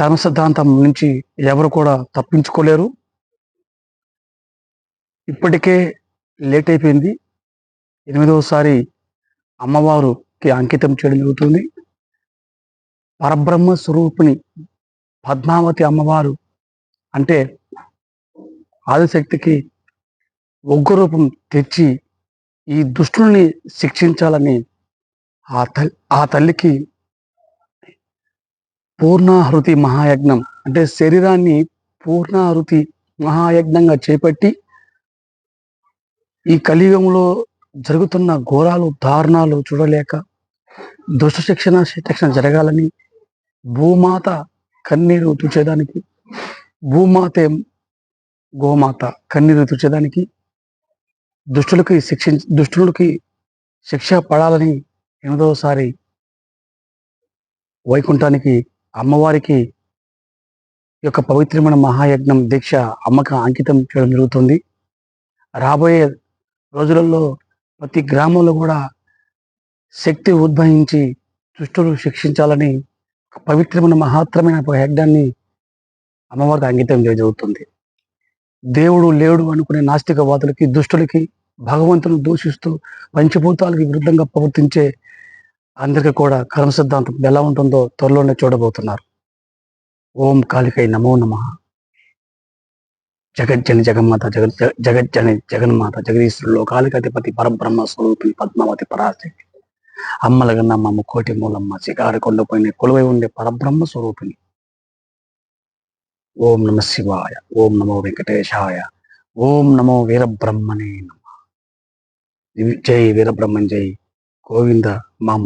కర్మ సిద్ధాంతం నుంచి ఎవరు కూడా తప్పించుకోలేరు. ఇప్పటికే లేట్ అయిపోయింది. ఎనిమిదవసారి అమ్మవారుకి అంకితం చేయడం జరుగుతుంది. పరబ్రహ్మ స్వరూపిణి పద్మావతి అమ్మవారు అంటే ఆదిశక్తికి ఒగ్గు రూపం తెచ్చి ఈ దుష్టుల్ని శిక్షించాలని ఆ తల్లి ఆ తల్లికి పూర్ణాహృతి మహాయజ్ఞం అంటే శరీరాన్ని పూర్ణాహృతి మహాయజ్ఞంగా చేపట్టి ఈ కలియుగంలో జరుగుతున్న ఘోరాలు దారుణాలు చూడలేక దుష్ట శిక్షణ శిక్షణ జరగాలని భూమాత కన్నీరు తుచేదానికి భూమాతే గోమాత కన్నీరు తుచేదానికి దుష్టులకి శిక్ష దుష్టులకి శిక్ష పడాలని ఎనిమిదవసారి వైకుంఠానికి అమ్మవారికి యొక్క పవిత్రమైన మహాయజ్ఞం దీక్ష అమ్మక అంకితం చేయడం జరుగుతుంది. రాబోయే రోజులలో ప్రతి గ్రామంలో కూడా శక్తి ఉద్భవించి దుష్టులు శిక్షించాలని ఒక పవిత్రమైన మహాత్రమైన యజ్ఞాన్ని అమ్మవారికి అంకితం చేయజరుగుతుంది దేవుడు లేడు అనుకునే నాస్తికవాదులకి దుష్టులకి భగవంతుని దూషిస్తూ పంచభూతాలకి విరుద్ధంగా ప్రవర్తించే అందరికీ కూడా కర్మ సిద్ధాంతం ఎలా ఉంటుందో త్వరలోనే చూడబోతున్నారు. ఓం కాళికై నమో నమ. జగజ్జని జగన్మాత జగన్ జగ- జగజ్జని జగన్మాత జగదీశ్వరు లోకాలికి పరబ్రహ్మ స్వరూపిణి పద్మావతి పరాశక్తి. అమ్మలగన్న మా ముక్కోటి మూలమ్మ శిఖారి కొండపోయిన కొలువై ఉండే పరబ్రహ్మ స్వరూపిణి. ఓం నమ శివాయ ఓం నమో వెంకటేశాయ ఓం నమో వీరబ్రహ్మణే నమ. జై వీరబ్రహ్మన్ జై. గోవింద మామ